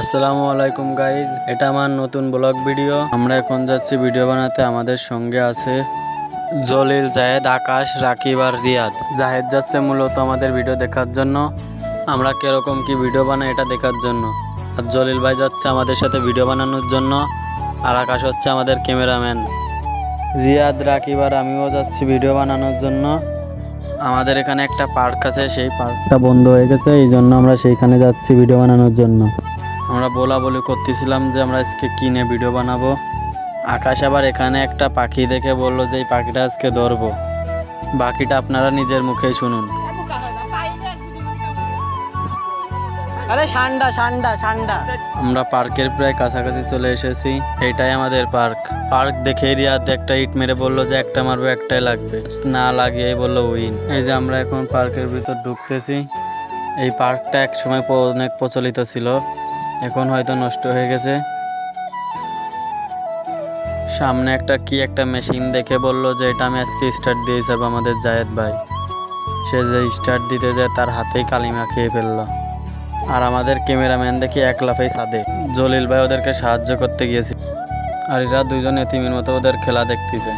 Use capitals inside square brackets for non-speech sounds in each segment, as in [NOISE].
আসসালামু আলাইকুম গাইজ এটা আমার নতুন ব্লগ ভিডিও আমরা এখন যাচ্ছি ভিডিও বানাতে, আমাদের সঙ্গে আছে জলিল জাহেদ আকাশ, রাকিব আর রিয়াদ। জাহেদ যাচ্ছে মূলত আমাদের ভিডিও দেখার জন্য। আমরা কীরকম কি ভিডিও বানাই এটা দেখার জন্য। আর জলিল ভাই যাচ্ছে আমাদের সাথে ভিডিও বানানোর জন্য। আর আকাশ হচ্ছে আমাদের ক্যামেরাম্যান রিয়াদ, রাকিব আর আমিও যাচ্ছি ভিডিও বানানোর জন্য। আমাদের এখানে একটা পার্ক আছে, সেই পার্কটা বন্ধ হয়ে গেছে, এই জন্য আমরা সেইখানে যাচ্ছি ভিডিও বানানোর জন্য। আমরা বলা বলি করতেছিলাম যে আমরা আজকে কিনে ভিডিও বানাবো। আকাশ আবার এখানে একটা পাখি দেখে বলল যে এই পাখিটা আজকে ধরবো। বাকিটা আপনারা নিজের মুখেই শুনুন। আরে ঠান্ডা ঠান্ডা ঠান্ডা আমরা পার্কের প্রায় কাছাকাছি চলে এসেছি। এটাই আমাদের পার্ক। পার্ক দেখে রিয়াদ একটা ইট মেরে বলল যে একটা মারবো একটাই লাগবে। না লাগিয়েই বলল উইন। এই যে আমরা এখন পার্কের ভিতর ঢুকতেছি। এই পার্কটা এক সময় অনেক প্রচলিত ছিল। এখন হয়তো নষ্ট হয়ে গেছে। সামনে একটা কি একটা মেশিন দেখে বলল যে, এটা আমি আজকে স্টার্ট দিয়ে যাব আমাদের জায়েদ ভাই। সে যে স্টার্ট দিতে যায়, তার হাতেই কালিমা খেয়ে ফেলল। আর আমাদের ক্যামেরাম্যান দেখি এক লাফেই সাদে। জলিল ভাই ওদেরকে সাহায্য করতে গিয়েছি। আর এরা দুজন এতিমের মতো ওদের খেলা দেখতেছে।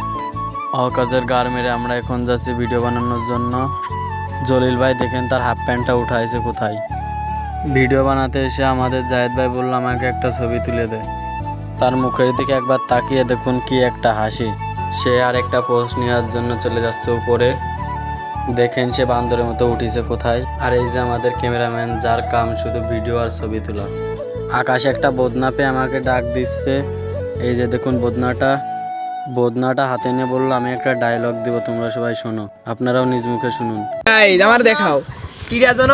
অকাজের গার মেরে আমরা এখন যাচ্ছি ভিডিও বানানোর জন্য। জলিল ভাই দেখেন তার হাফ প্যান্টটা উঠাইছে কোথায়। ভিডিও বানাতে এসে আমাদের জায়েদ ভাই বলল, আমাকে একটা ছবি তুলে দে। তার মুখের দিকে একবার তাকিয়ে দেখুন কি একটা হাসি। সে আর একটা পোস্ট নেওয়ার জন্য চলে যাচ্ছে উপরে। দেখেন সে বান্দরের মতো উঠিছে কোথায়। আর এই যে আমাদের ক্যামেরাম্যান, যার কাম শুধু ভিডিও আর ছবি তোলা। আকাশ একটা বদনা পেয়ে আমাকে ডাক দিচ্ছে। এই যে দেখুন বদনাটা। বদনাটা হাতে নিয়ে বলল, আমি একটা ডায়লগ দিব, তোমরা সবাই শোনো। আপনারাও নিজ মুখে শুনুন। আমার দেখাও। কিরা যেন?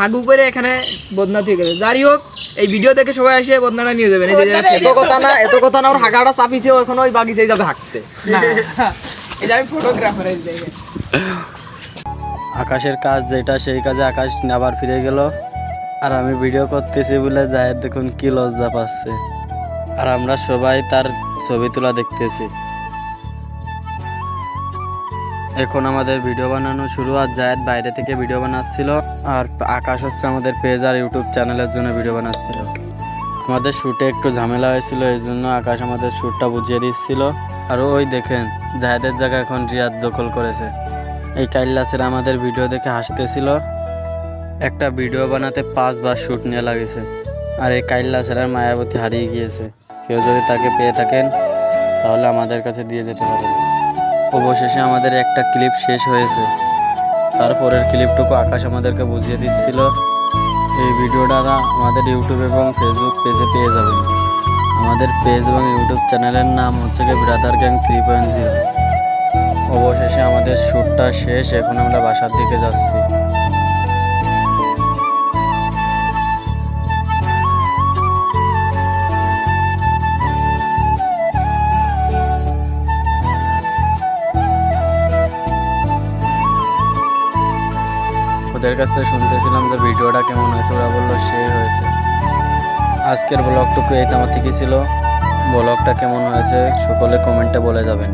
হাগু করে এখানে বদনা থেকে গেছে। যাই হোক এই ভিডিও দেখে সবাই এসে বদনাটা নিয়ে যাবেন এই যে এত কথা না এত কথা না ওর হাগাটা চাপিছে এখন ওই বাগিচায় যাবে হাঁকতে যে [LAUGHS] আমি ফটোগ্রাফার আকাশের কাজ যেটা সেই কাজে আকাশ আবার ফিরে গেল। আর আমি ভিডিও করতেছি বলে যায় দেখুন কি লজ্জা পাচ্ছে। আর আমরা সবাই তার ছবি তোলা দেখতেছি। এখন আমাদের ভিডিও বানানো শুরু আর জায়েদ বাইরে থেকে ভিডিও বানাচ্ছিল। আর আকাশ হচ্ছে আমাদের পেজ আর ইউটিউব চ্যানেলের জন্য ভিডিও বানাচ্ছিল। আমাদের শ্যুটে একটু ঝামেলা হয়েছিল, এই জন্য আকাশ আমাদের শ্যুটটা বুঝিয়ে দিচ্ছিল। আর ওই দেখেন, জায়েদের জায়গা এখন রিয়াদ দখল করেছে। এই কাইল্লাসের আমাদের ভিডিও দেখে হাসতেছিল। একটা ভিডিও বানাতে পাঁচবার শ্যুট নিয়ে লাগেছে। আর এই কাইল্লাসের আর মায়াবতী হারিয়ে গিয়েছে। কেউ যদি তাকে পেয়ে থাকেন, তাহলে আমাদের কাছে দিয়ে যেতে পারেন। অবশেষে আমাদের একটা ক্লিপ শেষ হয়েছে। তারপরের ক্লিপটুকু আকাশ আমাদেরকে বুঝিয়ে দিচ্ছিল। এই ভিডিওটা আমাদের ইউটিউব এবং ফেসবুক পেজে পেয়ে যাবেন। আমাদের পেজ এবং ইউটিউব চ্যানেলের নাম হচ্ছে গিয়ে brother gang three point zero অবশেষে আমাদের শ্যুটটা শেষ, এখন আমরা বাসার দিকে যাচ্ছি। ওদের কাছ থেকে শুনতেছিলাম যে ভিডিওটা কেমন হয়েছে, ওরা বলল সে হয়েছে। আজকের ব্লগটুকু এই আমার থেকে ছিল। ব্লগটা কেমন হয়েছে, সকলে কমেন্টে বলে যাবেন।